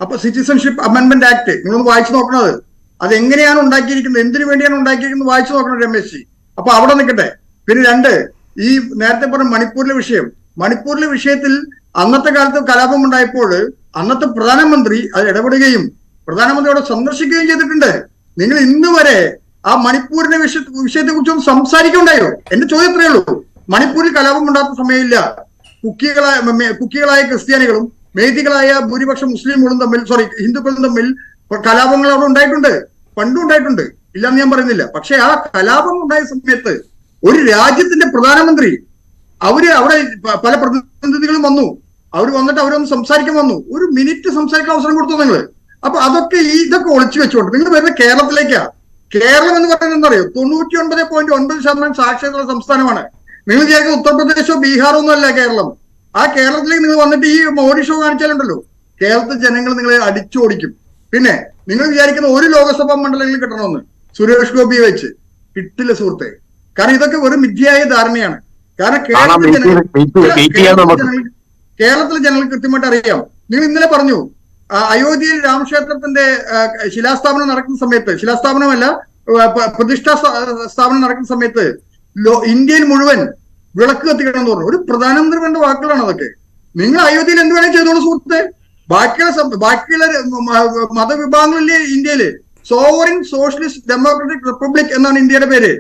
അപ്പൊ സിറ്റിസൺഷിപ്പ് അമെന്റ്മെന്റ് ആക്ട് നിങ്ങളൊന്ന് വായിച്ചു നോക്കണത്. അത് എങ്ങനെയാണ് ഉണ്ടാക്കിയിരിക്കുന്നത്? എന്തിനു വേണ്ടിയാണ് ഉണ്ടാക്കിയിരിക്കുന്നത് വായിച്ചു നോക്കണം രമേശ് ജി. അപ്പൊ അവിടെ നിൽക്കട്ടെ. പിന്നെ രണ്ട് ഈ നേരത്തെ പറഞ്ഞ മണിപ്പൂരിലെ വിഷയം. മണിപ്പൂരിലെ വിഷയത്തിൽ അന്നത്തെ കാലത്ത് കലാപം ഉണ്ടായപ്പോൾ അന്നത്തെ പ്രധാനമന്ത്രി അത് ഇടപെടുകയും പ്രധാനമന്ത്രി അവിടെ സന്ദർശിക്കുകയും ചെയ്തിട്ടുണ്ട്. നിങ്ങൾ ഇന്ന് വരെ ആ മണിപ്പൂരിന്റെ വിഷയ വിഷയത്തെ കുറിച്ചൊന്നും സംസാരിക്കണ്ടായോ? എന്റെ ചോദ്യം ഇത്രയേ ഉള്ളൂ. മണിപ്പൂരിൽ കലാപം ഉണ്ടാകുന്ന സമയമില്ല. കുക്കികളായ കുക്കികളായ ക്രിസ്ത്യാനികളും മേധികളായ ഭൂരിപക്ഷം മുസ്ലിമുകളും തമ്മിൽ സോറി ഹിന്ദുക്കളും തമ്മിൽ കലാപങ്ങൾ അവിടെ ഉണ്ടായിട്ടുണ്ട്. പണ്ടും ഉണ്ടായിട്ടുണ്ട്. ഇല്ലെന്ന് ഞാൻ പറയുന്നില്ല. പക്ഷെ ആ കലാപം ഉണ്ടായ സമയത്ത് ഒരു രാജ്യത്തിന്റെ പ്രധാനമന്ത്രി അവർ അവിടെ പല പ്രതിനിധികളും വന്നു. അവർ വന്നിട്ട് അവരൊന്ന് സംസാരിക്കാൻ വന്നു. ഒരു മിനിറ്റ് സംസാരിക്കാൻ അവസരം കൊടുത്തു നിങ്ങൾ അപ്പൊ അതൊക്കെ ഇതൊക്കെ ഒളിച്ചു വെച്ചുകൊണ്ട് നിങ്ങൾ വരുന്ന കേരളത്തിലേക്കാ. കേരളം എന്ന് പറയുന്നത് എന്താ പറയുക തൊണ്ണൂറ്റി ഒൻപത് പോയിന്റ് ഒൻപത് ശതമാനം സാക്ഷരതാ സംസ്ഥാനമാണ്. നിങ്ങൾ വിചാരിക്കുന്ന ഉത്തർപ്രദേശോ ബീഹാറോ ഒന്നും അല്ല കേരളം. ആ കേരളത്തിലേക്ക് നിങ്ങൾ വന്നിട്ട് ഈ മോഡി ഷോ കാണിച്ചാലുണ്ടല്ലോ. കേരളത്തിൽ ജനങ്ങൾ നിങ്ങളെ അടിച്ചോടിക്കും. പിന്നെ നിങ്ങൾ വിചാരിക്കുന്ന ഒരു ലോകസഭാ മണ്ഡലങ്ങളിൽ കിട്ടണമെന്ന് സുരേഷ് ഗോപിയെ വെച്ച്. കിട്ടില്ല സുഹൃത്തെ. കാരണം ഇതൊക്കെ വെറും മിഥ്യയായ ധാരണയാണ്. കാരണം കേരളത്തിലെ ജനങ്ങൾ കേരളത്തിലെ. ജനങ്ങൾ- കൃത്യമായിട്ട് അറിയാം. നിങ്ങൾ ഇന്നലെ പറഞ്ഞു അയോധ്യയിൽ രാമക്ഷേത്രത്തിന്റെ ശിലാസ്ഥാപനം നടക്കുന്ന സമയത്ത് ശിലാസ്ഥാപനമല്ല പ്രതിഷ്ഠാ സ്ഥാപനം നടക്കുന്ന സമയത്ത് ഇന്ത്യയിൽ മുഴുവൻ വിളക്ക് കത്തിക്കണം എന്ന് പറഞ്ഞു. ഒരു പ്രധാനമന്ത്രി വേണ്ട വാക്കുകളാണ് അതൊക്കെ. നിങ്ങൾ അയോധ്യയിൽ എന്ത് വേണേലും ചെയ്തോളൂ സുഹൃത്തെ. ബാക്കിയുള്ള ബാക്കിയുള്ള മതവിഭാഗങ്ങളിലെ ഇന്ത്യയിൽ? സോവറിൻ സോഷ്യലിസ്റ്റ് ഡെമോക്രാറ്റിക് റിപ്പബ്ലിക് എന്നാണ് ഇന്ത്യയുടെ പേര്.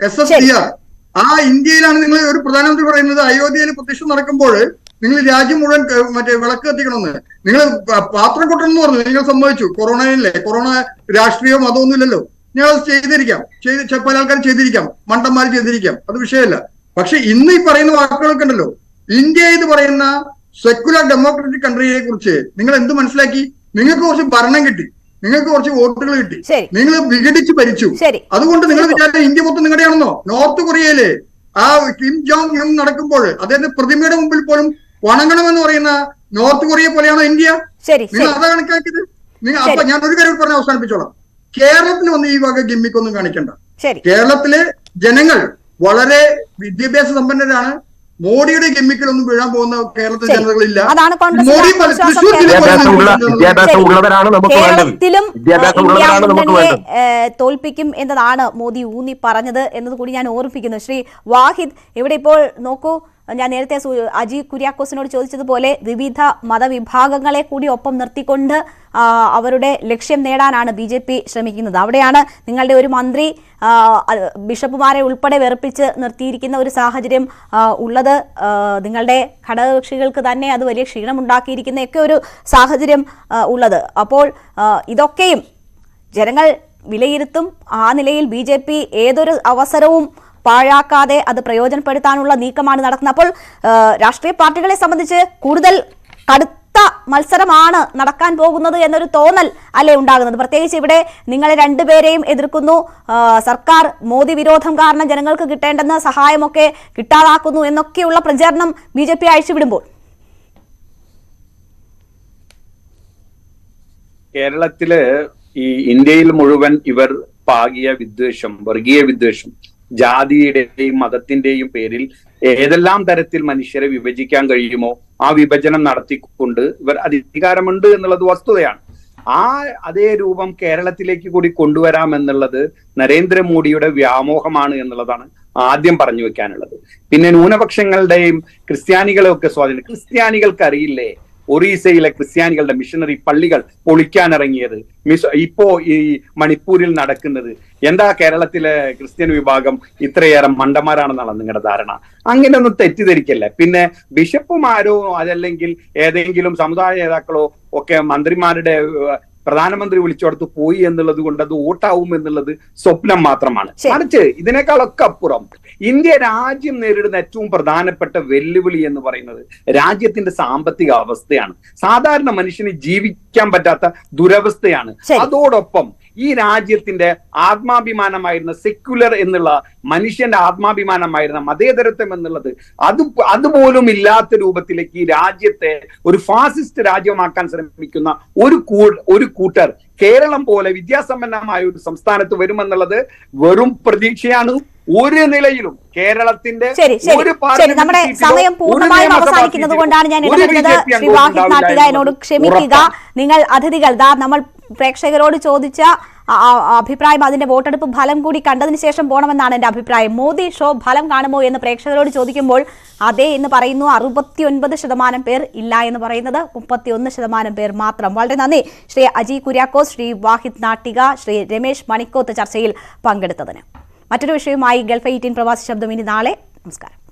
S S D R. ആ ഇന്ത്യയിലാണ് നിങ്ങൾ ഒരു പ്രധാനമന്ത്രി പറയുന്നത്. അയോധ്യയിൽ പ്രതിഷ്ഠ നടക്കുമ്പോൾ നിങ്ങൾ രാജ്യം മുഴുവൻ മറ്റേ വിളക്ക് കത്തിക്കണമെന്ന്. നിങ്ങൾ പാത്രം കൊട്ടണം എന്ന് പറഞ്ഞു. നിങ്ങൾ സമ്മതിച്ചു. കൊറോണയില്ലേ കൊറോണ രാഷ്ട്രീയമോ മതമൊന്നും ഇല്ലല്ലോ. ഞങ്ങൾ അത് ചെയ്തിരിക്കാം. ചെയ്ത് പല ആൾക്കാർ ചെയ്തിരിക്കാം. മണ്ടന്മാർ ചെയ്തിരിക്കാം. അത് വിഷയമല്ല പക്ഷെ ഇന്ന് ഈ പറയുന്ന വാക്കുകളൊക്കെ ഉണ്ടല്ലോ. ഇന്ത്യ എന്ന് പറയുന്ന സെക്യുലർ ഡെമോക്രാറ്റിക് കൺട്രിയെ കുറിച്ച് നിങ്ങൾ എന്ത് മനസ്സിലാക്കി? നിങ്ങൾക്ക് കുറച്ച് ഭരണം കിട്ടി. നിങ്ങൾക്ക് കുറച്ച് വോട്ടുകൾ കിട്ടി. നിങ്ങൾ വിഘടിച്ച് ഭരിച്ചു. അതുകൊണ്ട് നിങ്ങൾ വിചാരിച്ച ഇന്ത്യ മൊത്തം നിങ്ങളുടെയാണെന്നോ? നോർത്ത് കൊറിയയിലെ ആ കിം ജോങ് നടക്കുമ്പോൾ അദ്ദേഹത്തിന്റെ പ്രതിമയുടെ മുമ്പിൽ പോലും വണങ്ങണമെന്ന് പറയുന്ന നോർത്ത് കൊറിയ പോലെയാണോ ഇന്ത്യ? ശരി നിങ്ങൾ അതാ കണക്കാക്കിയത്? നിങ്ങൾ അപ്പൊ ഞാൻ ഒരു കാര്യം പറഞ്ഞ് അവസാനിപ്പിച്ചോളാം. കേരളത്തിൽ ഒന്ന് ഈ വക ഗിമ്മിക്കൊന്നും കാണിക്കണ്ട. ശരി. കേരളത്തിലെ ജനങ്ങൾ വളരെ വിദ്യാഭ്യാസ സമ്പന്നരാണ്. മോഡിയുടെ ഗിമ്മിക്കിലൊന്നും വീഴാൻ പോകുന്ന കേരളത്തിലെ. ജനതകളില്ല കേരളത്തിലും തോൽപ്പിക്കും എന്നതാണ് മോദി ഊന്നി പറഞ്ഞത് എന്നത് കൂടി ഞാൻ ഓർമ്മിപ്പിക്കുന്നു. ശ്രീ വാഹിദ് ഇവിടെ ഇപ്പോൾ നോക്കൂ? ഞാൻ നേരത്തെ അജി കുര്യാക്കോസിനോട് ചോദിച്ചതുപോലെ വിവിധ മതവിഭാഗങ്ങളെ കൂടി ഒപ്പം നിർത്തിക്കൊണ്ട് അവരുടെ ലക്ഷ്യം നേടാനാണ് ബി ജെ പി ശ്രമിക്കുന്നത്. അവിടെയാണ് നിങ്ങളുടെ ഒരു മന്ത്രി ബിഷപ്പുമാരെ ഉൾപ്പെടെ വെറുപ്പിച്ച് നിർത്തിയിരിക്കുന്ന ഒരു സാഹചര്യം ഉള്ളത്. നിങ്ങളുടെ ഘടകകക്ഷികൾക്ക് തന്നെ അത് വലിയ ക്ഷീണമുണ്ടാക്കിയിരിക്കുന്നയൊക്കെ ഒരു സാഹചര്യം ഉള്ളത്. അപ്പോൾ ഇതൊക്കെയും ജനങ്ങൾ വിലയിരുത്തും. ആ നിലയിൽ ബി ഏതൊരു അവസരവും പാഴാക്കാതെ അത് പ്രയോജനപ്പെടുത്താനുള്ള നീക്കമാണ് നടക്കുന്നത്. അപ്പോൾ രാഷ്ട്രീയ പാർട്ടികളെ സംബന്ധിച്ച് കൂടുതൽ കടുത്ത മത്സരമാണ് നടക്കാൻ പോകുന്നത് എന്നൊരു തോന്നൽ അല്ലേ ഉണ്ടാകുന്നത്? പ്രത്യേകിച്ച് ഇവിടെ നിങ്ങളെ രണ്ടുപേരെയും എതിർക്കുന്നു. സർക്കാർ മോദി വിരോധം കാരണം ജനങ്ങൾക്ക് കിട്ടേണ്ടെന്ന സഹായമൊക്കെ കിട്ടാതാക്കുന്നു എന്നൊക്കെയുള്ള പ്രചാരണം ബി ജെ പി അഴിച്ചുവിടുമ്പോൾ. കേരളത്തിൽ ഈ ഇന്ത്യയിൽ മുഴുവൻ ഇവർ പാകിയ വിദ്വേഷം വർഗീയ വിദ്വേഷം ജാതിയുടെയും മതത്തിന്റെയും പേരിൽ ഏതെല്ലാം തരത്തിൽ മനുഷ്യരെ വിഭജിക്കാൻ കഴിയുമോ ആ വിഭജനം നടത്തിക്കൊണ്ട് ഇവർ അധികാരമുണ്ട് എന്നുള്ളത് വസ്തുതയാണ്. ആ അതേ രൂപം കേരളത്തിലേക്ക് കൂടി കൊണ്ടുവരാമെന്നുള്ളത് നരേന്ദ്രമോദിയുടെ വ്യാമോഹമാണ് എന്നുള്ളതാണ് ആദ്യം പറഞ്ഞു വെക്കാനുള്ളത്. പിന്നെ ന്യൂനപക്ഷങ്ങളുടെയും ക്രിസ്ത്യാനികളെയൊക്കെ സ്വാധീനം ക്രിസ്ത്യാനികൾക്ക് അറിയില്ലേ ഒറീസയിലെ ക്രിസ്ത്യാനികളുടെ മിഷനറി പള്ളികൾ പൊളിക്കാനിറങ്ങിയത്. മിസ് ഇപ്പോ ഈ മണിപ്പൂരിൽ നടക്കുന്നത്. എന്താ കേരളത്തിലെ ക്രിസ്ത്യൻ വിഭാഗം ഇത്രയേറെ മണ്ടന്മാരാണെന്നാണ് നിങ്ങളുടെ ധാരണ? അങ്ങനെയൊന്നും തെറ്റിദ്ധരിക്കല്ല. പിന്നെ ബിഷപ്പുമാരോ അതല്ലെങ്കിൽ ഏതെങ്കിലും സമുദായ നേതാക്കളോ ഒക്കെ മന്ത്രിമാരുടെ പ്രധാനമന്ത്രി വിളിച്ചോടത്ത് പോയി എന്നുള്ളത് കൊണ്ട് അത് വോട്ടാവും എന്നുള്ളത് സ്വപ്നം മാത്രമാണ്. മറിച്ച് ഇതിനേക്കാളൊക്കെ അപ്പുറം ഇന്ത്യ രാജ്യം നേരിടുന്ന ഏറ്റവും പ്രധാനപ്പെട്ട വെല്ലുവിളി എന്ന് പറയുന്നത് രാജ്യത്തിന്റെ സാമ്പത്തിക അവസ്ഥയാണ്. സാധാരണ മനുഷ്യന് ജീവിക്കാൻ പറ്റാത്ത ദുരവസ്ഥയാണ്. അതോടൊപ്പം ഈ രാജ്യത്തിന്റെ ആത്മാഭിമാനമായിരുന്ന സെക്യുലർ എന്നുള്ള മനുഷ്യന്റെ ആത്മാഭിമാനമായിരുന്ന മതേതരത്വം എന്നുള്ളത് അത് അതുപോലും ഇല്ലാത്ത രൂപത്തിലേക്ക് ഈ രാജ്യത്തെ ഒരു ഫാസിസ്റ്റ് രാജ്യമാക്കാൻ ശ്രമിക്കുന്ന ഒരു ഒരു കൂട്ടർ കേരളം പോലെ വിദ്യാസമ്പന്നമായ ഒരു സംസ്ഥാനത്ത് വരുമെന്നുള്ളത് വെറും പ്രതീക്ഷയാണ്. ഒരു നിലയിലും കേരളത്തിന്റെ ഒരു നമ്മുടെ സമയം പൂർണമായും അവസാനിക്കുന്നത് കൊണ്ടാണ് ഞാൻ ഇടപെടുന്നത് ശ്രീ വാഹിദ് നാട്ടിക എന്നോട് ക്ഷമിക്കുക. നിങ്ങൾ അതിഥികൾ ദാ നമ്മൾ പ്രേക്ഷകരോട് ചോദിച്ച അഭിപ്രായം അതിന്റെ വോട്ടെടുപ്പ് ഫലം കൂടി കണ്ടതിന് ശേഷം പോകണമെന്നാണ് എന്റെ അഭിപ്രായം. മോദി ഷോ ഫലം കാണുമോ എന്ന് പ്രേക്ഷകരോട് ചോദിക്കുമ്പോൾ അതെ എന്ന് പറയുന്നു. അറുപത്തിയൊൻപത് ശതമാനം പേർ ഇല്ല എന്ന് പറയുന്നത് മുപ്പത്തിയൊന്ന് ശതമാനം പേർ മാത്രം. വളരെ നന്ദി. ശ്രീ അജി കുര്യാക്കോസ് ശ്രീ വാഹിദ് നാട്ടിക ശ്രീ രമേശ് മണിക്കോത്ത് ചർച്ചയിൽ പങ്കെടുത്തതിന്. മറ്റൊരു വിഷയവുമായി ഗൾഫ് എയ്റ്റീൻ പ്രവാസി ശബ്ദം ഇനി നാളെ. നമസ്കാരം.